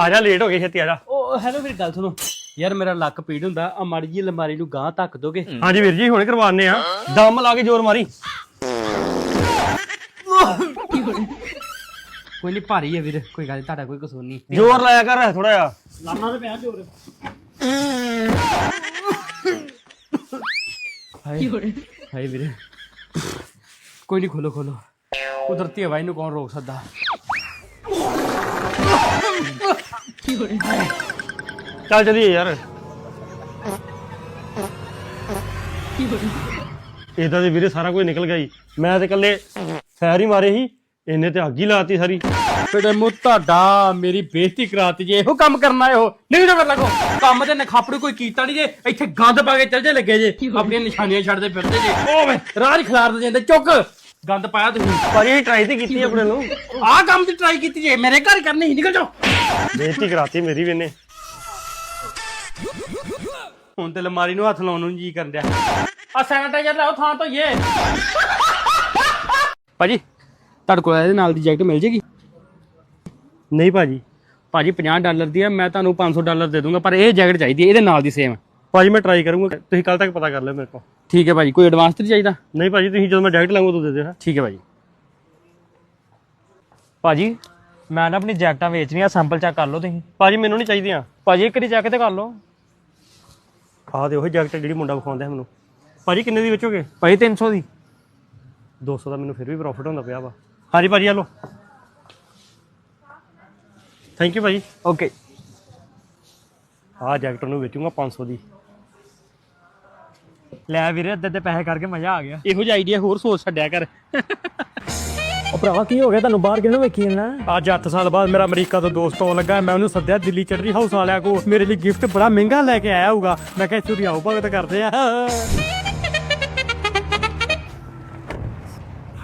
ਆ ਜਾ ਲੇਟ ਹੋ ਗਏ ਛੇਤੀ ਆ ਜਾ। ਉਹ ਹੈਲੋ ਮੇਰੀ ਗੱਲ ਸੁਣੋ। ਯਾਰ ਮੇਰਾ ਲੱਕ ਪੀੜ ਹੁੰਦਾ ਆ ਮਾੜੀ ਜੀ ਅਲਮਾਰੀ ਨੂੰ ਗਾਂ ਧੱਕ ਦੋਗੇ। ਹਾਂਜੀ ਵੀਰ ਜੀ ਹੁਣੇ ਕਰਵਾਉਂਦੇ ਆ ਦਮ ਲਾ ਕੇ ਜ਼ੋਰ ਮਾਰੀ। ਕੋਈ ਨਹੀਂ ਭਾਰੀ ਹੈ ਵੀਰ ਕੋਈ ਗੱਲ ਨੀ, ਤੁਹਾਡਾ ਕੋਈ ਕਸੂਰ ਨਹੀਂ ਜ਼ੋਰ ਲਾਇਆ ਕਰ ਥੋੜਾ ਜਿਹਾ। ਲਾਣਾ ਤੇ ਪਿਆ ਜੋਰ। ਹਾਏ ਹਾਏ ਵੀਰੇ। ਕੋਈ ਨਹੀਂ ਖੋਲੋ ਖੋਲੋ। ਕੁਦਰਤੀ ਹਵਾ ਇਹਨੂੰ ਕੌਣ ਰੋਕ ਸਕਦਾ? ਚੱਲ ਚਲੀਏ ਯਾਰ। ਇਦਾਂ ਦੇ ਵੀਰੇ ਸਾਰਾ ਕੁਝ ਨਿਕਲ ਗਿਆ ਜੀ। ਮੈਂ ਤੇ ਇਕੱਲੇ ਫੈਰ ਹੀ ਮਾਰੇ ਸੀ। ਇਹਨੇ ਤੇ ਅੱਗ ਹੀ ਲਾਤੀ ਸਾਰੀ। ਬੇਟੇ ਮੂੰ ਤੁਹਾਡਾ ਮੇਰੀ ਬੇਇੱਜ਼ਤੀ ਕਰਾਤੀ ਜੇ। ਇਹੋ ਕੰਮ ਕਰਨਾ ਇਹੋ ਨਹੀਂ ਨਾ ਲੱਗੋ ਕੰਮ ਤੇ ਨਖਾਪੜੂ ਕੋਈ ਕੀਤਾ ਨਹੀਂ ਜੇ। ਇੱਥੇ ਗੰਦ ਪਾ ਕੇ ਚੱਲ ਜੇ ਲੱਗੇ ਜੇ। ਆਪਣੀਆਂ ਨਿਸ਼ਾਨੀਆਂ ਛੱਡਦੇ ਫਿਰਦੇ ਜੇ। ਉਹ ਵੇ ਰਾਜ ਖਿਲਾਰਦੇ ਜਾਂਦੇ। ਚੁੱਕ। ਗੰਦ ਪਾਇਆ ਤੁਸੀਂ। ਇਹ ਟਰਾਈ ਤੇ ਕੀਤੀ ਆਪਣੇ ਨੂੰ। ਆਹ ਕੰਮ ਤੇ ਟਰਾਈ ਕੀਤੀ ਜੇ ਮੇਰੇ ਘਰ ਕਰਨੀ ਸੀ ਨਿਕਲ ਜਾਓ। ਬੇਇੱਜ਼ਤੀ ਕਰਾਤੀ ਮੇਰੀ ਵੀ ਇਹਨੇ। ਹੁਣ ਤੇ ਲਮਾਰੀ ਨੂੰ ਹੱਥ ਲਾਉਣ ਨੂੰ ਜੀ ਕਰਨ ਡਿਆ ਆ ਸੈਨੀਟਾਈਜ਼ਰ ਲਾਓ ਥਾਂ ਤੋਂ ਇਹ। ਭਾਜੀ ਤੁਹਾਡੇ ਕੋਲ ਇਹਦੇ ਨਾਲ ਦੀ ਜੈਕਟ ਮਿਲ ਜੇਗੀ? ਨਹੀਂ ਭਾਜੀ। ਭਾਜੀ 50 ਡਾਲਰ ਦੀ ਹੈ ਮੈਂ ਤੁਹਾਨੂੰ 500 ਡਾਲਰ ਦੇ ਦੂੰਗਾ ਪਰ ਇਹ ਜੈਕਟ ਚਾਹੀਦੀ ਹੈ ਇਹਦੇ ਨਾਲ ਦੀ ਸੇਮ ਭਾਜੀ ਮੈਂ ਟਰਾਈ ਕਰੂੰਗਾ। ਤੁਸੀਂ ਕੱਲ ਤੱਕ ਪਤਾ ਕਰ ਲਿਓ ਮੇਰੇ ਕੋਲ। ਠੀਕ ਹੈ ਭਾਜੀ ਕੋਈ ਐਡਵਾਂਸ ਤੇ ਚਾਹੀਦਾ? ਨਹੀਂ ਭਾਜੀ ਤੁਸੀਂ ਜਦੋਂ ਮੈਂ ਡਾਇਰੈਕਟ ਲਾਂਗਾ ਉਦੋਂ ਦੇ ਹਾਂ। ਠੀਕ ਹੈ ਭਾਜੀ। ਭਾਜੀ ਮੈਂ ਨਾ ਆਪਣੀ ਜੈਕਟਾਂ ਵੇਚਣੀਆਂ ਸੈਂਪਲ ਚੈੱਕ ਕਰ ਲਓ ਤੁਸੀਂ। ਭਾਜੀ ਮੈਨੂੰ ਨਹੀਂ ਚਾਹੀਦੀਆਂ। ਭਾਜੀ ਇੱਕ ਵਾਰੀ ਚੈੱਕ ਤੇ ਕਰ ਲਓ। ਆਹ ਤੇ ਉਹੀ ਜੈਕਟ ਜਿਹੜੀ ਮੁੰਡਾ ਵਿਖਾਉਂਦਾ ਹੈ ਮੈਨੂੰ। ਭਾਜੀ ਕਿੰਨੇ ਦੀ ਵੇਚੋਗੇ? ਭਾਜੀ 300 ਦੀ। 200 ਦਾ ਮੈਨੂੰ ਫਿਰ ਵੀ ਪ੍ਰੋਫਿਟ ਹੁੰਦਾ ਪਿਆ ਵਾ। ਹਾਂਜੀ ਭਾਜੀ ਆ ਲਓ। ਥੈਂਕ ਯੂ ਭਾਜੀ। ਓਕੇ ਆਹ ਜੈਕਟ ਨੂੰ ਵੇਚੂੰਗਾ 500 ਦੀ। ਲੈ ਵੀਰੇ ਅੱਧੇ ਅੱਧੇ ਪੈਸੇ ਕਰਕੇ ਮਜ਼ਾ ਆ ਗਿਆ। ਇਹੋ ਜਿਹਾ ਆਈਡੀਆ ਹੋਰ ਸੋਚ ਛੱਡਿਆ ਕਰ। ਉਹ ਭਰਾਵਾ ਕੀ ਹੋ ਗਿਆ? ਤੁਹਾਨੂੰ ਬਾਹਰ ਕਿਹਨੂੰ ਵੇਖੀ ਨਾ ਅੱਜ 8 ਸਾਲ ਬਾਅਦ ਮੇਰਾ ਅਮਰੀਕਾ ਤੋਂ ਦੋਸਤ ਆਉਣ ਲੱਗਾ। ਮੈਂ ਉਹਨੂੰ ਸੱਦਿਆ ਦਿੱਲੀ ਚੜਰੀ ਹਾਊਸ ਵਾਲਿਆਂ ਕੋ ਮੇਰੇ ਲਈ ਗਿਫਟ ਬੜਾ ਮਹਿੰਗਾ ਲੈ ਕੇ ਆਇਆ ਹੋਊਗਾ। ਮੈਂ ਕਿਹਾ ਇੱਥੋਂ ਦੀ ਆਓ ਭਗਤ ਕਰਦੇ ਆ।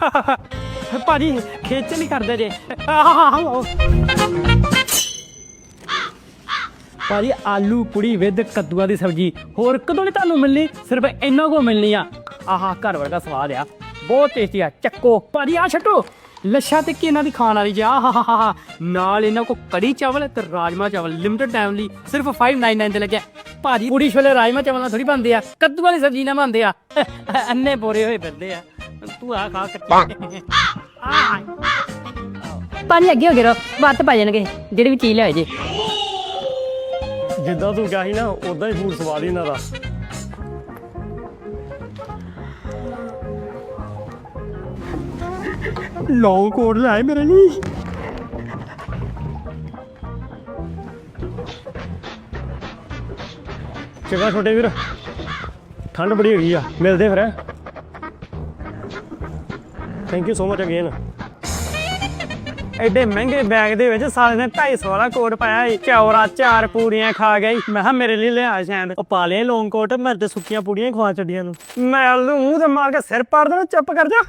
ਭਾਜੀ ਖੇਚ ਨਹੀਂ ਕਰਦੇ ਜੇ। ਭਾਜੀ ਆਲੂ ਪੁੜੀ ਵਿਦ ਕੱਦੂਆਂ ਦੀ ਸਬਜ਼ੀ। ਹੋਰ ਕਦੋਂ ਨਹੀਂ ਤੁਹਾਨੂੰ ਮਿਲਣੀ? ਸਿਰਫ ਇੰਨਾ ਕੋ ਮਿਲਣੀ ਆ। ਆਹਾ ਘਰ ਵਰਗਾ ਸਵਾਦ ਆ। ਬਹੁਤ ਟੇਸਟੀ ਆ। ਚੱਕੋ। ਭਾਜੀ ਆ ਛੱਟੋ ਲੱਛਾ ਤੇ ਕੀ ਇਹਨਾਂ ਦੀ ਖਾਣ ਵਾਲੀ ਜੀ? ਆਹਾਹਾਹਾ ਨਾਲ ਇਹਨਾਂ ਕੋ ਕੜੀ ਚਾਵਲ ਤੇ ਰਾਜਮਾ ਚਾਵਲ। ਲਿਮਟਿਡ ਟਾਈਮ ਲਈ ਸਿਰਫ 599 ਤੇ ਲੱਗਿਆ। ਭਾਜੀ ਪੂੜੀ ਛੋਲੇ ਰਾਜਮਾ ਚਾਵਲ ਨਾਲ ਥੋੜੀ ਬਣਦੇ ਆ। ਕੱਦੂਆਂ ਦੀ ਸਬਜ਼ੀ ਨਾਲ ਬਣਦੇ ਆ। ਅੰਨੇ ਬੋਰੇ ਹੋਏ ਫਿਰਦੇ ਆ। ਤੂੰ ਆ ਖਾ ਕੱਟੀ ਆ ਪਾਣੀ ਅੱਗੇ ਹੋ ਗਿਆ ਵੱਤ ਪਾ ਜਾਣਗੇ। ਜਿਹੜੀ ਵੀ ਚੀਜ਼ ਲਿਆਏ ਜੇ। ਜਿੱਦਾਂ ਤੂੰ ਕਿਹਾ ਸੀ ਨਾ ਉਦਾਂ ਹੀ ਫੂਡ ਸਵਾਦ ਹੀ ਇਹਨਾਂ ਦਾ। ਲੌਂਗ ਕੋਟ ਲਾਏ ਮੇਰੇ ਲਈ। ਚੰਗਾ ਛੋਟੇ ਵੀਰ ਠੰਡ ਬੜੀ ਹੈਗੀ ਆ ਮਿਲਦੇ ਫਿਰ thank you so much again ਐਡੇ ਮਹਿੰਗੇ ਬੈਗ ਦੇ ਵਿੱਚ ਸਾਲੇ ਨੇ 250 ਵਾਲਾ ਕੋਟ ਪਾਇਆ ਸੀ। ਚੌਰਾ ਚਾਰ ਪੂੜੀਆਂ ਖਾ ਗਈ ਮੈਂ ਕਿਹਾ, ਮੇਰੇ ਲਈ ਲਿਆ ਸ਼ਾਇਦ ਉਹ ਪਾ ਲਿਆ ਲੌਂਗ ਕੋਟ, ਮੈਂ ਤੇ ਸੁੱਕੀਆਂ ਪੂੜੀਆਂ ਹੀ ਖਵਾ ਛੱਡੀਆਂ ਨੂੰ। ਮੈਂ ਉਹਨੂੰ ਮੂੰਹ ਤੇ ਮਾਰ ਕੇ ਸਿਰ ਪਾੜ ਦੇਣਾ ਚੁੱਪ ਕਰ ਜਾ।